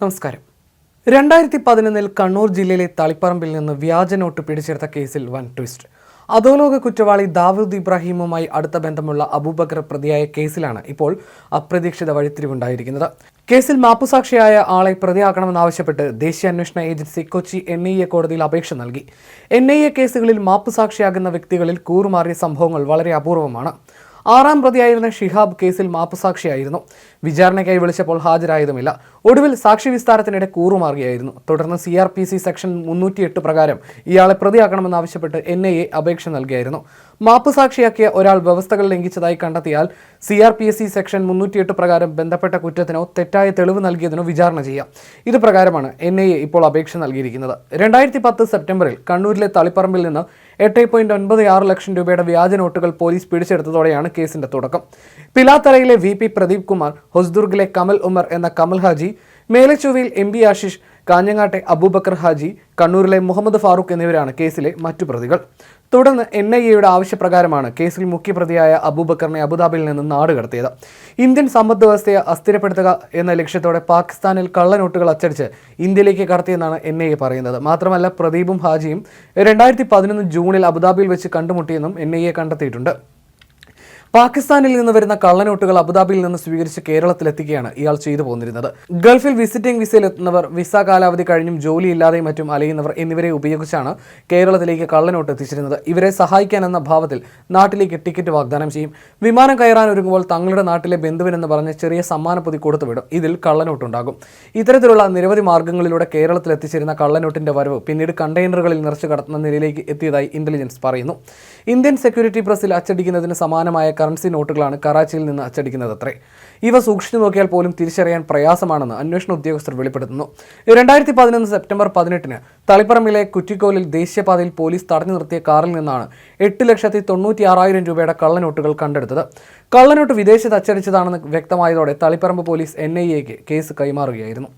നമസ്കാരം. രണ്ടായിരത്തി പതിനൊന്നിൽ കണ്ണൂർ ജില്ലയിലെ തളിപ്പറമ്പിൽ നിന്ന് വ്യാജ നോട്ട് പിടിച്ചെടുത്ത കേസിൽ വൻ ട്വിസ്റ്റ്. അധോലോക കുറ്റവാളി ദാവൂദ് ഇബ്രാഹിമുമായി അടുത്ത ബന്ധമുള്ള അബൂബക്കർ പ്രതിയായ കേസിലാണ് ഇപ്പോൾ അപ്രതീക്ഷിത വഴിത്തിരിവുണ്ടായിരിക്കുന്നത്. കേസിൽ മാപ്പുസാക്ഷിയായ ആളെ പ്രതിയാക്കണമെന്നാവശ്യപ്പെട്ട് ദേശീയ അന്വേഷണ agency Kochi N I A കോടതിയിൽ അപേക്ഷ നൽകി. എൻ ഐ എ കേസുകളിൽ മാപ്പുസാക്ഷിയാകുന്ന വ്യക്തികളിൽ കൂറുമാറിയ സംഭവങ്ങൾ വളരെ അപൂർവമാണ്. ആറാം പ്രതിയായിരുന്ന ഷിഹാബ് കേസിൽ മാപ്പുസാക്ഷിയായിരുന്നു. വിചാരണയ്ക്കായി വിളിച്ചപ്പോൾ ഹാജരായതുമില്ല. ഒടുവിൽ സാക്ഷി വിസ്താരത്തിനിടെ കൂറുമാറുകയായിരുന്നു. തുടർന്ന് C R P C section മുന്നൂറ്റിയെട്ട് പ്രകാരം ഇയാളെ പ്രതിയാക്കണമെന്നാവശ്യപ്പെട്ട് എൻ ഐ എ അപേക്ഷ നൽകിയായിരുന്നു. മാപ്പുസാക്ഷിയാക്കിയ ഒരാൾ വ്യവസ്ഥകൾ ലംഘിച്ചതായി കണ്ടെത്തിയാൽ C R P S C section മുന്നൂറ്റിയെട്ട് പ്രകാരം ബന്ധപ്പെട്ട കുറ്റത്തിനോ തെറ്റായ തെളിവ് നൽകിയതിനോ വിചാരണ ചെയ്യാം. ഇത് പ്രകാരമാണ് എൻ ഐ എ ഇപ്പോൾ അപേക്ഷ നൽകിയിരിക്കുന്നത്. രണ്ടായിരത്തി പത്ത് സെപ്റ്റംബറിൽ കണ്ണൂരിലെ തളിപ്പറമ്പിൽ നിന്ന് എട്ട് പോയിന്റ് ഒൻപത് ആറ് ലക്ഷം രൂപയുടെ വ്യാജ നോട്ടുകൾ പോലീസ് പിടിച്ചെടുത്തതോടെയാണ് കേസിന്റെ തുടക്കം. പിലാത്തറയിലെ വി പി പ്രദീപ് കുമാർ ഹൊസ്ദുർഗിലെ കമൽ ഉമർ എന്ന കമൽ ഹാജി മേലച്ചുവയിൽ എം ബി ആശിഷ് കാഞ്ഞങ്ങാട്ടെ അബൂബക്കർ ഹാജി കണ്ണൂരിലെ മുഹമ്മദ് ഫാറൂഖ് എന്നിവരാണ് കേസിലെ മറ്റു പ്രതികൾ. തുടർന്ന് എൻ ഐ എയുടെ ആവശ്യപ്രകാരമാണ് കേസിൽ മുഖ്യപ്രതിയായ അബൂബക്കറിനെ അബുദാബിയിൽ നിന്ന് നാട് കടത്തിയത് ഇന്ത്യൻ സമ്പദ് വ്യവസ്ഥയെ അസ്ഥിരപ്പെടുത്തുക എന്ന ലക്ഷ്യത്തോടെ പാകിസ്ഥാനിൽ കള്ളനോട്ടുകൾ അച്ചടിച്ച് ഇന്ത്യയിലേക്ക് കടത്തിയെന്നാണ് എൻ ഐ എ പറയുന്നത്. മാത്രമല്ല പ്രദീപും ഹാജിയും രണ്ടായിരത്തി പതിനൊന്ന് ജൂണിൽ അബുദാബിയിൽ വെച്ച് കണ്ടുമുട്ടിയെന്നും എൻ ഐ എ കണ്ടെത്തിയിട്ടുണ്ട്. പാകിസ്ഥാനിൽ നിന്ന് വരുന്ന കള്ളനോട്ടുകൾ അബുദാബിയിൽ നിന്ന് സ്വീകരിച്ച് കേരളത്തിലെത്തിക്കുകയാണ് ഇയാൾ ചെയ്തു പോന്നിരുന്നത്. ഗൾഫിൽ വിസിറ്റിംഗ് വിസയിൽ എത്തുന്നവർ വിസ കാലാവധി കഴിഞ്ഞും ജോലിയില്ലാതെയും മറ്റും അലയുന്നവർ എന്നിവരെ ഉപയോഗിച്ചാണ് കേരളത്തിലേക്ക് കള്ളനോട്ട് എത്തിച്ചിരുന്നത്. ഇവരെ സഹായിക്കാൻ എന്ന ഭാവത്തിൽ നാട്ടിലേക്ക് ടിക്കറ്റ് വാഗ്ദാനം ചെയ്യും. വിമാനം കയറാൻ ഒരുങ്ങുമ്പോൾ തങ്ങളുടെ നാട്ടിലെ ബന്ധുവിനെന്ന് പറഞ്ഞ് ചെറിയ സമ്മാനപ്പൊതി കൊടുത്തുവിടും ഇതിൽ കള്ളനോട്ടുണ്ടാകും. ഇത്തരത്തിലുള്ള നിരവധി മാർഗങ്ങളിലൂടെ കേരളത്തിൽ എത്തിച്ചിരുന്ന കള്ളനോട്ടിന്റെ വരവ് പിന്നീട് കണ്ടെയ്നറുകളിൽ നിറച്ചു കടത്തുന്ന നിലയിലേക്ക് എത്തിയതായി ഇന്റലിജൻസ് പറയുന്നു. ഇന്ത്യൻ സെക്യൂരിറ്റി പ്രസിൽ അച്ചടിക്കുന്നതിന് സമാനമായ കറൻസി നോട്ടുകളാണ് കറാച്ചിയിൽ നിന്ന് അച്ചടിക്കുന്നത് അത്രേ. ഇവ സൂക്ഷിച്ചു നോക്കിയാൽ പോലും തിരിച്ചറിയാൻ പ്രയാസമാണെന്ന് അന്വേഷണ ഉദ്യോഗസ്ഥർ വെളിപ്പെടുത്തുന്നു. രണ്ടായിരത്തി പതിനൊന്ന് സെപ്റ്റംബർ പതിനെട്ടിന് തളിപ്പറമ്പിലെ കുറ്റിക്കോലിൽ ദേശീയപാതയിൽ പോലീസ് തടഞ്ഞു നിർത്തിയ കാറിൽ നിന്നാണ് എട്ട് ലക്ഷത്തി തൊണ്ണൂറ്റി ആറായിരം രൂപയുടെ കള്ളനോട്ടുകൾ കണ്ടെടുത്തത്. കള്ളനോട്ട് വിദേശത്ത് അച്ചടിച്ചതാണെന്ന് വ്യക്തമായതോടെ തളിപ്പറമ്പ് പോലീസ് എൻ ഐ എക്ക് കേസ് കൈമാറുകയായിരുന്നു.